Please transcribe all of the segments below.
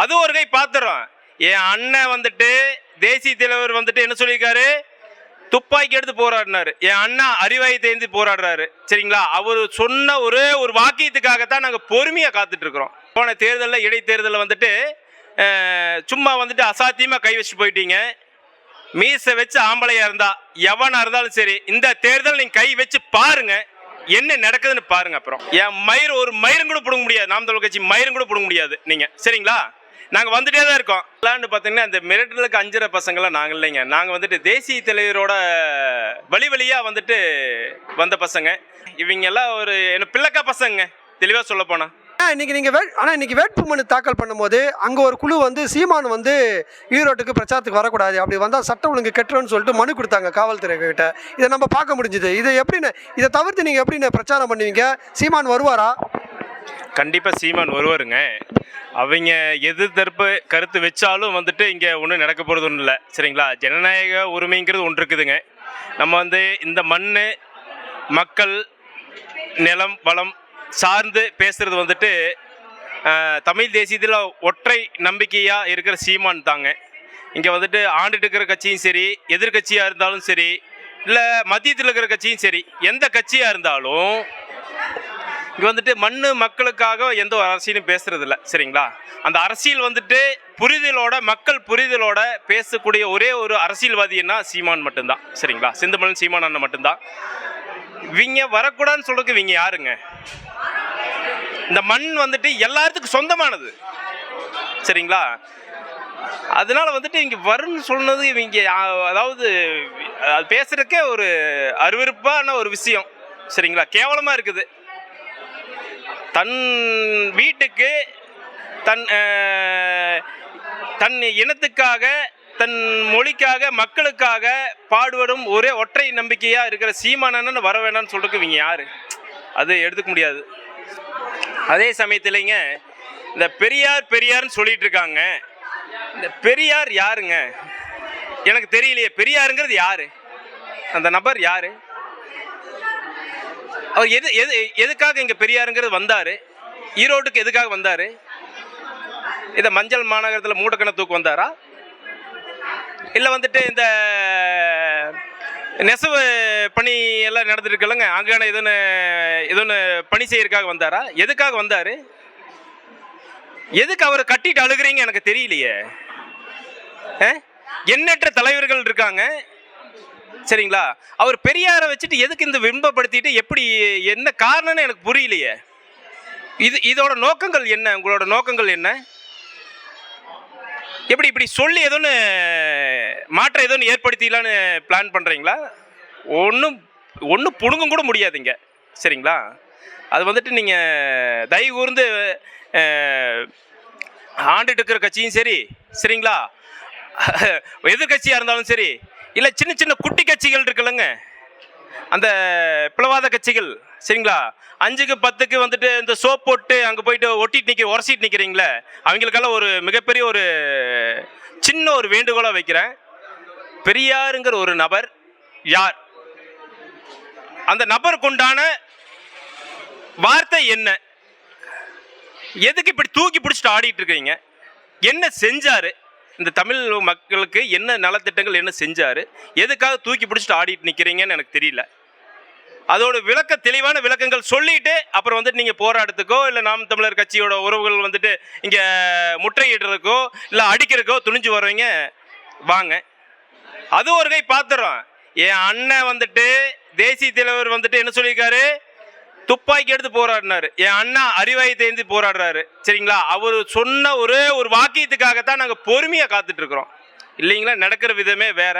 அது ஒரு கை பாத்துறோம் என் அண்ணன் வந்துட்டு தேசிய தலைவர் வந்துட்டு என்ன சொல்லியிருக்காரு? துப்பாக்கி எடுத்து போராடினாரு. என் அண்ணா அறிவாயை தேர்ந்து போராடுறாரு. சரிங்களா? அவர் சொன்ன ஒரே ஒரு வாக்கியத்துக்காகத்தான் நாங்கள் பொறுமையாக காத்துட்டு இருக்கிறோம் போன தேர்தலில் இடைத்தேர்தலில் வந்துட்டு சும்மா வந்துட்டு அசாத்தியமாக கை வச்சு போயிட்டீங்க. மீசை வச்சு ஆம்பளையா இருந்தா எவனா இருந்தாலும் சரி இந்த தேர்தல் நீங்க கை வச்சு பாருங்க. என்ன நடக்குதுன்னு பாருங்க அப்புறம். என் மயிர் ஒரு மயிரும் கூட பிடுங்க முடியாது. நாம் தமிழ் கட்சி மயிரும் கூட பிடுங்க முடியாது. நீங்க. சரிங்களா? நாங்கள் வந்துட்டே தான் இருக்கோம். விளாண்டு பார்த்தீங்கன்னா அந்த மிரட்டலுக்கு அஞ்சுற பசங்களாம் நாங்கள் இல்லைங்க. நாங்கள் வந்துட்டு தேசிய தலைவரோட வழி வழியாக வந்துட்டு வந்த பசங்க. இவங்க எல்லாம் ஒரு என்ன பிள்ளைக்கா பசங்க. தெளிவாக சொல்ல போனால் இன்னைக்கு நீங்க வே ஆனா இன்னைக்கு வேட்புமனு தாக்கல் பண்ணும்போது அங்க ஒரு குழு வந்து சீமான் வந்து ஈரோட்டுக்கு பிரச்சாரத்துக்கு வரக்கூடாது. அப்படி வந்தா சட்டம் ஒழுங்கு கெட்டுறோன்னு சொல்லிட்டு மனு கொடுத்தாங்க காவல்துறை கிட்ட. இதை நம்ம பார்க்க முடிஞ்சுது. இதை எப்படின்னு இதை தவிர்த்து நீங்க எப்படின்னு பிரச்சாரம் பண்ணுவீங்க? சீமான் வருவாரா? கண்டிப்பாக சீமான் வருவாருங்க. அவங்க எதிர்த்தரப்பு கருத்து வச்சாலும் வந்துட்டு இங்கே ஒன்றும் நடக்க போகிறது ஒன்றும் இல்லை. சரிங்களா? ஜனநாயக உரிமைங்கிறது ஒன்று இருக்குதுங்க. நம்ம வந்து இந்த மண் மக்கள் நிலம் வளம் சார்ந்து பேசுகிறது வந்துட்டு தமிழ் தேசியத்தில் ஒற்றை நம்பிக்கையாக இருக்கிற சீமான் தாங்க. இங்கே வந்துட்டு ஆண்டுட்டு இருக்கிற கட்சியும் சரி எதிர்கட்சியாக இருந்தாலும் சரி இல்லை மத்தியத்தில் இருக்கிற கட்சியும் சரி எந்த கட்சியாக இருந்தாலும் இங்கே வந்துட்டு மண் மக்களுக்காக எந்த ஒரு அரசியலும் பேசுறது சரிங்களா? அந்த அரசியல் வந்துட்டு புரிதலோட மக்கள் புரிதலோட பேசக்கூடிய ஒரே ஒரு அரசியல்வாதின்னா சீமான் மட்டும்தான் சரிங்களா? செந்தமிழன் சீமான் அண்ணன் மட்டும்தான். இவங்க வரக்கூடாதுன்னு சொல்றதுக்கு இவங்க யாருங்க? இந்த மண் வந்துட்டு எல்லாத்துக்கும் சொந்தமானது சரிங்களா? அதனால வந்துட்டு இங்க வரும்னு சொன்னது இவங்க அதாவது அது பேசுறதுக்கே ஒரு அருவருப்பான ஒரு விஷயம் சரிங்களா? கேவலமா இருக்குது. தன் வீட்டுக்கு தன் தன் இனத்துக்காக தன் மொழிக்காக மக்களுக்காக பாடுவரும் ஒரே ஒற்றை நம்பிக்கையாக இருக்கிற சீமானன்னு வர வேணாம்னு சொல்றதுக்கு இவங்க யார்? அது எடுத்துக்க முடியாது. அதே சமயத்துலைங்க இந்த பெரியார் பெரியார்னு சொல்லிட்டு இருக்காங்க இந்த பெரியார் யாருங்க? எனக்கு தெரியலையே பெரியாருங்கிறது யாரு? அந்த நபர் யாரு? அவர் எது எது எதுக்காக இங்கே பெரியாருங்கிறது வந்தார்? ஈரோட்டுக்கு எதுக்காக வந்தார்? இதை மஞ்சள் மாநகரத்தில் மூடக்கண தூக்கு வந்தாரா? இல்லை வந்துட்டு இந்த நெசவு பணி எல்லாம் நடந்துட்டு இருக்குல்லங்க அங்கான இதுன்னு இதுன்னு பணி செய்யறதுக்காக வந்தாரா? எதுக்காக வந்தார்? எதுக்கு அவரை கட்டிட்டு அழுகுறீங்க எனக்கு தெரியலையே. எண்ணற்ற தலைவர்கள் இருக்காங்க. சரிங்களா? அவர் பெரியாரை வச்சுட்டு எதுக்கு இந்த விம்பப்படுத்திட்டு எப்படி என்ன காரணம்னு எனக்கு புரியலையே. இது இதோட நோக்கங்கள் என்ன? உங்களோட நோக்கங்கள் என்ன? எப்படி இப்படி சொல்லி ஏதோன்னு மாற்றம் ஏதோன்னு ஏற்படுத்திடலான்னு பிளான் பண்ணுறீங்களா ஒன்றும் ஒன்றும் புடுங்கும் கூட முடியாதுங்க. சரிங்களா? அது வந்துட்டு நீங்கள் தயவு கூர்ந்து ஆண்டுட்டு இருக்கிற கட்சியும் சரி சரிங்களா? எதிர்கட்சியாக இருந்தாலும் சரி இல்லை சின்ன சின்ன குட்டி கட்சிகள் இருக்குல்லங்க. அந்த பிளவாத கட்சிகள் சரிங்களா? அஞ்சுக்கு பத்துக்கு வந்துட்டு இந்த சோப் போட்டு அங்கே போயிட்டு ஒட்டிட்டு நிற்க உரசிட்டு நிற்கிறீங்களே அவங்களுக்கெல்லாம் ஒரு மிகப்பெரிய ஒரு சின்ன ஒரு வேண்டுகோளாக வைக்கிறேன். பெரியாருங்கிற ஒரு நபர் யார்? அந்த நபருக்கு உண்டான வார்த்தை என்ன? எதுக்கு இப்படி தூக்கி பிடிச்சிட்டு ஆடிட்டு இருக்கீங்க? என்ன செஞ்சாரு? இந்த தமிழ் மக்களுக்கு என்ன நலத்திட்டங்கள் என்ன செஞ்சார் எதுக்காக தூக்கி பிடிச்சிட்டு ஆடிட்டு நிற்கிறீங்கன்னு எனக்கு தெரியல. அதோட விளக்க தெளிவான விளக்கங்கள் சொல்லிட்டு அப்புறம் வந்துட்டு நீங்கள் போராட்டத்துக்கோ இல்லை நாம் தமிழர் கட்சியோட உறவுகள் வந்துட்டு இங்கே முற்றையிடுறதுக்கோ இல்லை அடிக்கிறதுக்கோ துணிஞ்சு வர்றவங்க வாங்க. அது ஒரு கை பார்த்துறோம் என் அண்ணன் வந்துட்டு தேசிய தலைவர் வந்துட்டு என்ன சொல்லியிருக்காரு? துப்பாக்கி எடுத்து போராடினாரு. என் அண்ணா அறிவாயை தேர்ந்து போராடுறாரு. சரிங்களா? அவர் சொன்ன ஒரே ஒரு வாக்கியத்துக்காகத்தான் நாங்கள் பொறுமையாக காத்துட்டு இருக்கிறோம் இல்லைங்களா? நடக்கிற விதமே வேற.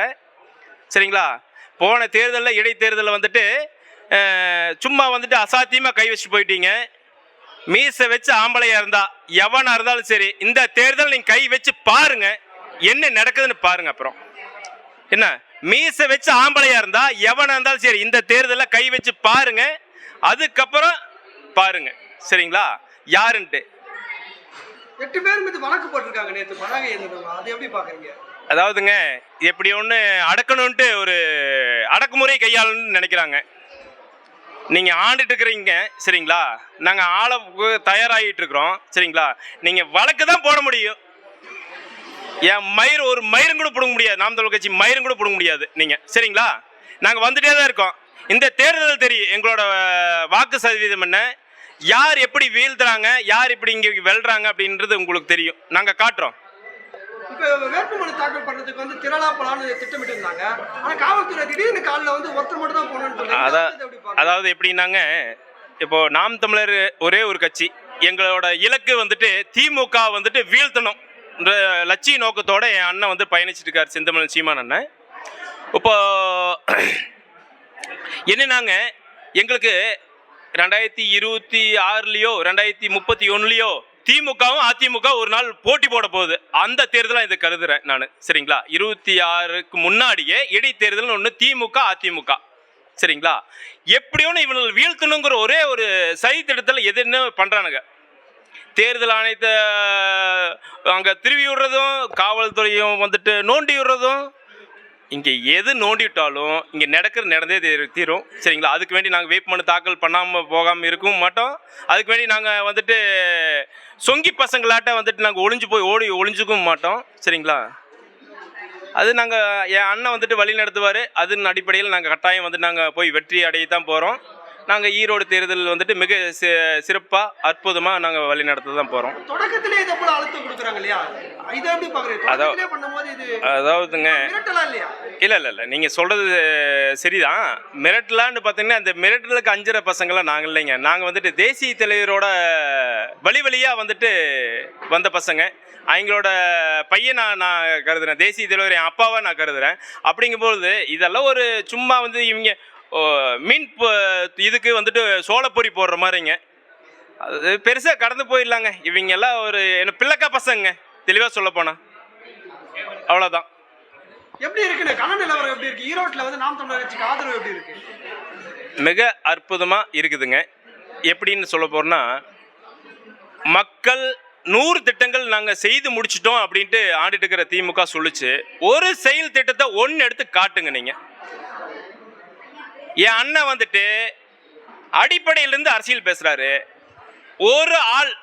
சரிங்களா? போன தேர்தலில் இடைத்தேர்தலில் வந்துட்டு சும்மா வந்துட்டு அசாத்தியமாக கை வச்சு போயிட்டீங்க. மீசை வச்சு ஆம்பளையாக இருந்தா எவனாக இருந்தாலும் சரி இந்த தேர்தல் நீங்கள் கை வச்சு பாருங்க. என்ன நடக்குதுன்னு பாருங்க அப்புறம். என்ன? மீசை வச்சு ஆம்பளையாக இருந்தா எவனாக இருந்தாலும் சரி இந்த தேர்தலில் கை வச்சு பாருங்க. அதுக்கப்புறம் பாருங்க. சரிங்களா? யாருன்ட்டு? எட்டு பேர் மீது வழக்கு போட்டிருக்காங்க நேற்று பதாகை ஏந்திரம் அது எப்படி பாக்குறீங்க அதாவதுங்க எப்படி ஒன்று அடக்கணுன்ட்டு ஒரு அடக்குமுறை கையாளணும்னு நினைக்கிறாங்க. நீங்கள் ஆண்டுட்டு இருக்கிறீங்க சரிங்களா? நாங்கள் ஆள தயாராகிட்டு இருக்கிறோம் சரிங்களா? நீங்கள் வழக்கு தான் போட முடியும். என் மயிர் ஒரு மயிரும் கூட பிடுங்க முடியாது. நாம் தமிழ் கட்சி மயிரும் கூட பிடுங்க முடியாது நீங்கள் சரிங்களா? நாங்கள் வந்துட்டே தான் இருக்கோம். இந்த தேர்தல் தெரியும் எங்களோட வாக்கு சதவீதம் என்ன? யார் எப்படி வீழ்த்துறாங்க? யார் இப்படி இங்கே வெல்றாங்க அப்படின்றது உங்களுக்கு தெரியும். நாங்கள் காட்டுறோம். இப்போ வேட்புமனு தாக்கல் பண்றதுக்கு வந்து திரளா போலான்னு திட்டமிட்டு இருந்தாங்க ஆனா காவல்துறை திடீர்னு காலில் வந்து ஒருத்தர் மட்டும் தான் போகணும்னு சொன்னாங்க அதான் இதை எப்படி பார்க்கறீங்க? அதாவது எப்படின்னாங்க இப்போ நாம் தமிழர் ஒரே ஒரு கட்சி. எங்களோட இலக்கு வந்துட்டு திமுக வந்துட்டு வீழ்த்தணும். என்ற லட்சிய நோக்கத்தோட என் அண்ணன் வந்து பயணிச்சிட்டு இருக்கார் செந்தமிழ் சீமான் அண்ணன். இப்போ என்னன்னாங்க எங்களுக்கு ரெண்டாயிரத்தி இருபத்தி ஆறுலையோ ரெண்டாயிரத்தி முப்பத்தி ஒன்றுலையோ திமுகவும் அதிமுக ஒரு நாள் போட்டி போட போகுது. அந்த தேர்தலாக இதை கருதுறேன் நான். சரிங்களா? இருபத்தி ஆறுக்கு முன்னாடியே இடைத்தேர்தல் ஒன்று திமுக அதிமுக. சரிங்களா? எப்படியோன்னு இவங்களை வீழ்த்தணுங்கிற ஒரே ஒரு சதி திட்டத்தில் எது என்ன பண்ணுறானுங்க தேர்தல் ஆணையத்தை அங்கே திருவி விடுறதும் காவல்துறையும் வந்துட்டு நோண்டி விடுறதும் இங்கே எது நோண்டிவிட்டாலும் இங்கே நடக்கிற நடந்தே தீரும். சரிங்களா? அதுக்கு வேண்டி நாங்கள் வேட்புமனு தாக்கல் பண்ணாமல் போகாமல் இருக்கவும் மாட்டோம். அதுக்கு வேண்டி நாங்கள் வந்துட்டு சொங்கி பசங்களாட்ட வந்துட்டு நாங்கள் ஒளிஞ்சு போய் ஓடி ஒளிஞ்சுக்கவும் மாட்டோம். சரிங்களா? அது நாங்கள் என் அண்ணன் வந்துட்டு வழி நடத்துவார். அதன் அடிப்படையில் நாங்கள் கட்டாயம் வந்து நாங்கள் போய் வெற்றி அடைய தான் போகிறோம் நாங்கள் ஈரோடு தேர்தல் வந்துட்டு மிக சிறப்பாக அற்புதமாக நாங்கள் வழி நடத்த தான் போகிறோம் தொடக்கத்திலே இதை போல அழுத்தம் கொடுக்குறாங்க இல்லையா? இதை எப்படி அதாவதுங்க இல்லை இல்லை இல்லை. நீங்கள் சொல்கிறது சரிதான். மிரட்டலான்னு பார்த்தீங்கன்னா அந்த மிரட்டலுக்கு அஞ்சுற பசங்களாம் நாங்கள் இல்லைங்க. நாங்கள் வந்துட்டு தேசிய தலைவரோட வழி வழியாக வந்துட்டு வந்த பசங்க. அவங்களோட பையனா நான் கருதுறேன். தேசிய தலைவர் என் அப்பாவை நான் கருதுறேன். அப்படிங்கும்போது இதெல்லாம் ஒரு சும்மா வந்து இவங்க மீன் இதுக்கு வந்துட்டு சோளப்பொரி போடுற மாதிரிங்க. அது பெருசாக கடந்து போயிடலாங்க. இவங்க எல்லாம் ஒரு என்ன பிள்ளைக்கா பசங்க. தெளிவாக சொல்ல போனால் அவ்வளோதான் எப்படி இருக்குன்னு கள நிலவரம் எப்படி இருக்கு? ஈரோட்ல வந்து நாம் தமிழர் கட்சிக்கு ஆதரவு எப்படி இருக்கு? மிக அற்புதமாக இருக்குதுங்க. எப்படின்னு சொல்ல போறோம்னா மக்கள் நூறு திட்டங்கள் நாங்கள் செய்து முடிச்சிட்டோம் அப்படின்ட்டு ஆடிட்டு இருக்கிற திமுக சொல்லுச்சு. ஒரு செயல் திட்டத்தை ஒன்று எடுத்து காட்டுங்க நீங்கள் என் அண்ணன் வந்துட்டு அடிப்படையிலிருந்து அரசியல் பேசுகிறாரு ஒரு ஆள்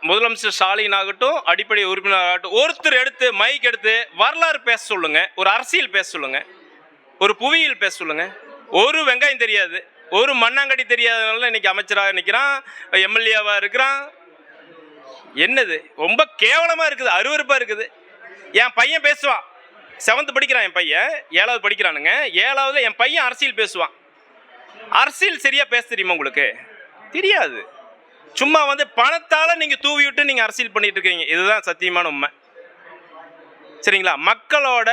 முதலமைச்சர் ஸ்டாலின் ஆகட்டும் அடிப்படை உறுப்பினர் ஆகட்டும் ஒருத்தர் எடுத்து மைக் எடுத்து வரலாறு பேச சொல்லுங்க. ஒரு அரசியல் பேச சொல்லுங்க. ஒரு புவியியல் பேச சொல்லுங்க. ஒரு வெங்காயம் தெரியாது. ஒரு மண்ணாங்கடி தெரியாதனால இன்னைக்கு அமைச்சராக நிற்கிறான் எம்எல்ஏவா இருக்கிறான். என்னது? ரொம்ப கேவலமா இருக்குது அருவருப்பா இருக்குது. என் பையன் பேசுவான். செவன்த் படிக்கிறான் என் பையன் ஏழாவது படிக்கிறானுங்க. ஏழாவது என் பையன் அரசியல் பேசுவான். அரசியல் சரியா பேச தெரியுமா உங்களுக்கு? தெரியாது. சும்மா வந்து பணத்தால் நீங்கள் தூவி விட்டு நீங்கள் அரசியல் பண்ணிட்டு இருக்கீங்க. இதுதான் சத்தியமான உண்மை. சரிங்களா? மக்களோட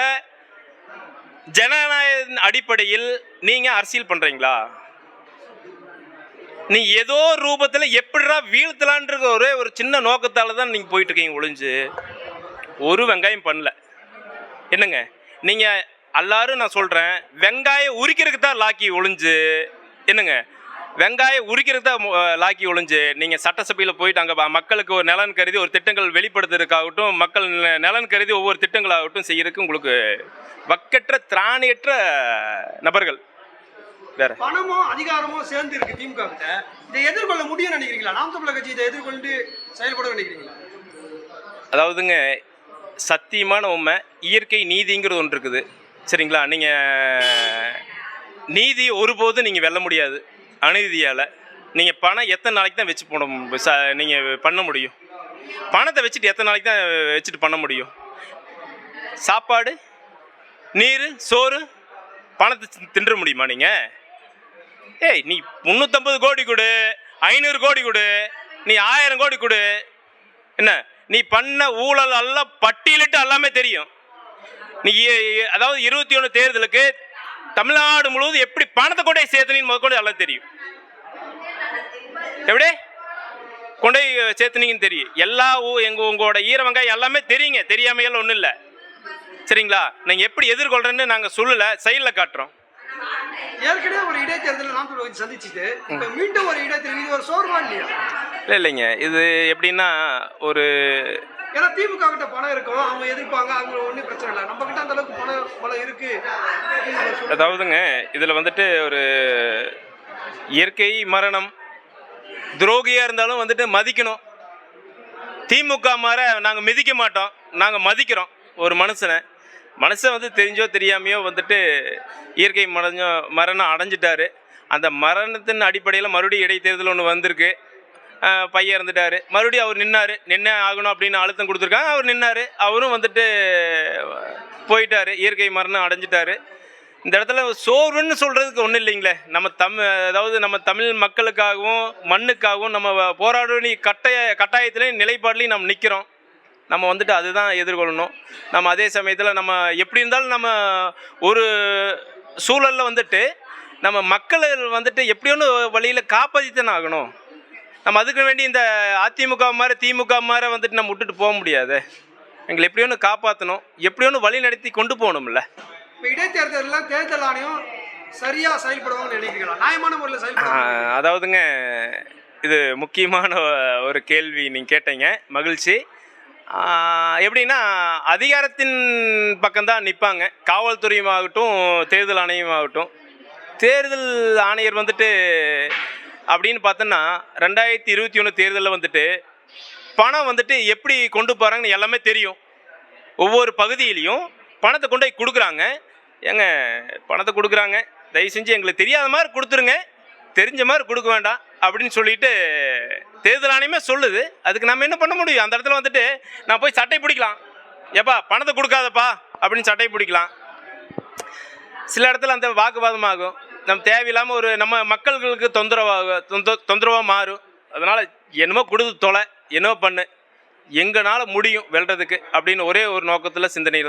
ஜனநாயக அடிப்படையில் நீங்கள் அரசியல் பண்ணுறீங்களா நீ ஏதோ ரூபத்தில் எப்படிடா வீழ்த்தலான்ற ஒரே ஒரு சின்ன நோக்கத்தால் தான் நீங்கள் போயிட்டு இருக்கீங்க ஒளிஞ்சு ஒரு வெங்காயம் பண்ணல. என்னங்க? நீங்க எல்லாரும் நான் சொல்றேன் வெங்காயம் உரிக்கிறதுக்கு தான் லாக்கி ஒளிஞ்சு என்னங்க? வெங்காயம் உரிக்கிறதுக்கு தான் லாக்கி ஒளிஞ்சு நீங்க சட்டசபையில் போயிட்டு அங்கே மக்களுக்கு ஒரு நலன் கருதி ஒரு திட்டங்கள் வெளிப்படுத்துறதுக்காகட்டும் மக்கள் நலன் கருதி ஒவ்வொரு திட்டங்களாகட்டும் செய்யறதுக்கு உங்களுக்கு வக்கற்ற திராணியற்ற நபர்கள். வேற. பணமும் அதிகாரமும் சேர்ந்து இருக்கு திமுக கிட்ட இதை எதிர்கொள்ள முடியும்னு நினைக்கிறீங்களா? நாம் தமிழர் கட்சி இதை எதிர்கொண்டு செயல்பட நினைக்கிறீங்களா? அதாவதுங்க சத்தியமான உண்மை இயற்கை நீதிங்கிறது ஒன்று இருக்குது. சரிங்களா? நீங்கள் நீதி ஒருபோதும் நீங்கள் வெல்ல முடியாது அநீதியால். நீங்கள் பணம் எத்தனை நாளைக்கு தான் வச்சு போட ச நீங்கள் பண்ண முடியும். பணத்தை வச்சுட்டு எத்தனை நாளைக்கு தான் வச்சுட்டு பண்ண முடியும்? சாப்பாடு நீர் சோறு பணத்தை தின்ற முடியுமா நீங்கள் ஏய் நீ முந்நூற்றம்பது கோடி கொடு ஐநூறு கோடி கொடு நீ ஆயிரம் கோடி கொடு. என்ன? நீ பண்ண ஊழல் எல்லாம் பட்டியலிட்டு எல்லாமே தெரியும். நீ அதாவது இருபத்தி ஒன்று தேர்தலுக்கு தமிழ்நாடு முழுவதும் எப்படி பணத்தை கொண்டே சேர்த்தனின்னு முதற்கொண்டு எல்லாம் தெரியும். எப்படி? கொண்டே போய் சேர்த்துனீங்கன்னு தெரியும். எல்லா ஊ எங்க உங்களோட ஈரவங்காயம் எல்லாமே தெரியுங்க. தெரியாமையெல்லாம் ஒன்றும் இல்லை. சரிங்களா? நீங்கள் எப்படி எதிர்கொள்றேன்னு நாங்கள் சொல்லலை செயலில் காட்டுறோம். ஏற்கனவே ஒரு இடைத்தேர்தலில் நாம் கட்சி சந்திச்சுட்டு இப்ப மீண்டும் ஒரு இடைத்தேர்தல் இது ஒரு சோர்வா இல்லையா? இல்லை இல்லைங்க. இது எப்படின்னா ஒரு ஏன்னா திமுக கிட்ட பணம் இருக்கும் அவங்க எதிர்ப்பாங்க அவங்க ஒன்றும் பிரச்சனை இல்லை. நம்ம கிட்ட அந்த அளவுக்கு பணம் பலம் இருக்கு. அதாவதுங்க இதில் வந்துட்டு ஒரு இயற்கை மரணம் துரோகியாக இருந்தாலும் வந்துட்டு மதிக்கணும். திமுக மாற நாங்கள் மிதிக்க மாட்டோம். நாங்கள் மதிக்கிறோம் ஒரு மனுஷனை. மனுஷன் வந்து தெரிஞ்சோ தெரியாமையோ வந்துட்டு இயற்கை மறைஞ்சோ மரணம் அடைஞ்சிட்டாரு. அந்த மரணத்தின் அடிப்படையில் மறுபடியும் இடைத்தேர்தல் ஒன்று வந்திருக்கு. பையன் இறந்துட்டாரு. மறுபடியும் அவர் நின்னார். நின்னே ஆகணும் அப்படின்னு அழுத்தம் கொடுத்துருக்காங்க. அவர் நின்னார். அவரும் வந்துட்டு போயிட்டார். இயற்கை மரணம் அடைஞ்சிட்டாரு. இந்த இடத்துல சோர்வுன்னு சொல்கிறதுக்கு ஒன்றும் இல்லைங்களே. நம்ம தமிழ் அதாவது நம்ம தமிழ் மக்களுக்காகவும் மண்ணுக்காகவும் நம்ம போராட கட்டாய கட்டாயத்திலையும் நிலைப்பாடுலையும் நம்ம நிற்கிறோம் நம்ம வந்துட்டு அதுதான் எதிர்கொள்ளணும். நம்ம அதே சமயத்தில் நம்ம எப்படி இருந்தாலும் நம்ம ஒரு சூழலில் வந்துட்டு நம்ம மக்களை வந்துட்டு எப்படியோன்னு வழியில் காப்பாற்றித்தானே ஆகணும். நம்ம அதுக்கு வேண்டி இந்த அதிமுக மாதிரி திமுக மாதிரி வந்துட்டு நம்ம விட்டுட்டு போக முடியாது. எங்களை எப்படியோன்னு காப்பாற்றணும் எப்படியோன்னு வழி நடத்தி கொண்டு போகணும்ல. இப்போ இடைத்தேர்தலில் தேர்தல் ஆணையம் சரியா செயல்படுவாங்கன்னு நினைக்கிறீங்களா? நியாயமான முறையில் செயல்படுவாங்க. அதாவதுங்க இது முக்கியமான ஒரு கேள்வி நீங்கள் கேட்டீங்க. மகிழ்ச்சி. எப்படின்னா அதிகாரத்தின் பக்கம்தான் நிற்பாங்க காவல்துறையும் ஆகட்டும் தேர்தல் ஆணையம் ஆகட்டும் தேர்தல் ஆணையர் வந்துட்டு அப்படின்னு பார்த்தோன்னா ரெண்டாயிரத்தி இருபத்தி ஒன்று தேர்தலில் வந்துட்டு பணம் வந்துட்டு எப்படி கொண்டு போகிறாங்கன்னு எல்லாமே தெரியும். ஒவ்வொரு பகுதியிலையும் பணத்தை கொண்டு போய் கொடுக்குறாங்க. ஏங்க பணத்தை கொடுக்குறாங்க. தயவு செஞ்சு எங்களுக்கு தெரியாத மாதிரி கொடுத்துருங்க. தெரிஞ்ச மாதிரி கொடுக்க வேண்டாம் அப்படின்னு சொல்லிட்டு தேர்தல் ஆணையமே சொல்லுது. அதுக்கு நம்ம என்ன பண்ண முடியும்? அந்த இடத்துல வந்துட்டு நான் போய் சட்டை பிடிக்கலாம். ஏப்பா பணத்தை கொடுக்காதப்பா அப்படின்னு சட்டை பிடிக்கலாம். சில இடத்துல அந்த வாக்குவாதம் ஆகும். நம்ம தேவையில்லாமல் ஒரு நம்ம மக்களுக்கு தொந்தரவாக தொந்த தொந்தரவாக மாறும். அதனால் என்னமோ கொடுத்து தொலை என்னமோ பண்ணு. எங்களால் முடியும் வெல்றதுக்கு அப்படின்னு ஒரே ஒரு நோக்கத்தில் சிந்தனையில்